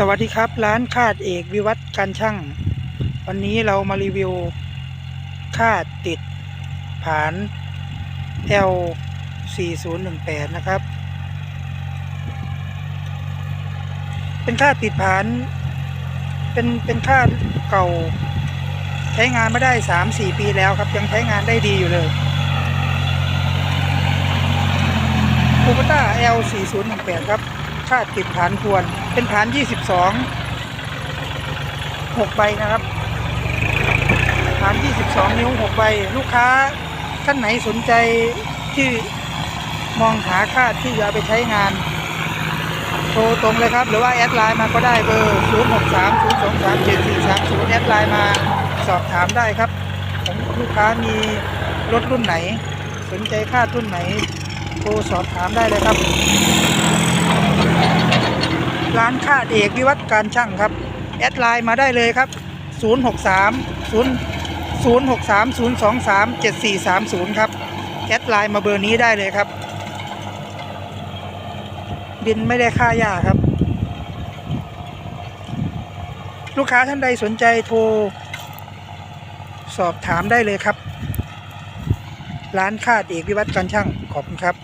สวัสดีครับ ร้านคาดเอกวิวัฒน์การช่าง วันนี้เรามารีวิว คาดติดผาน L 4018นะครับ เป็นคาดติดผาน เป็นเป็นคาดเก่า ใช้งานไม่ได้ 3-4 ปีแล้วครับ ยังใช้งานได้ดีอยู่เลยคูปต้า L 4018ครับ คาดติดฐานทวนเป็นฐาน 22 6 ใบนะครับ ฐาน 22 นิ้ว 6 ใบ ลูกค้าท่านไหนสนใจที่มองหาคาดที่จะเอาไปใช้งาน โทรตรงเลยครับ หรือว่าแอดไลน์มาก็ได้เบอร์ 0 6 3 0 2 3 7 4 3 0 แอดไลน์มาสอบถามได้ครับของลูกค้ามีรถรุ่นไหน สนใจคาดรุ่นไหนโทรสอบถามได้เลยครับ ร้านค่าเอกวิวัฒการช่างครับ แอดไลน์มาได้เลยครับ 063 0 063 023 7430 ครับแอดไลน์มาเบอร์นี้ได้เลยครับบินไม่ได้ค่ายาครับ ลูกค้าท่านใดสนใจโทร สอบถามได้เลยครับ ร้านค่าเอกวิวัฒน์การช่างขอบคุณครับ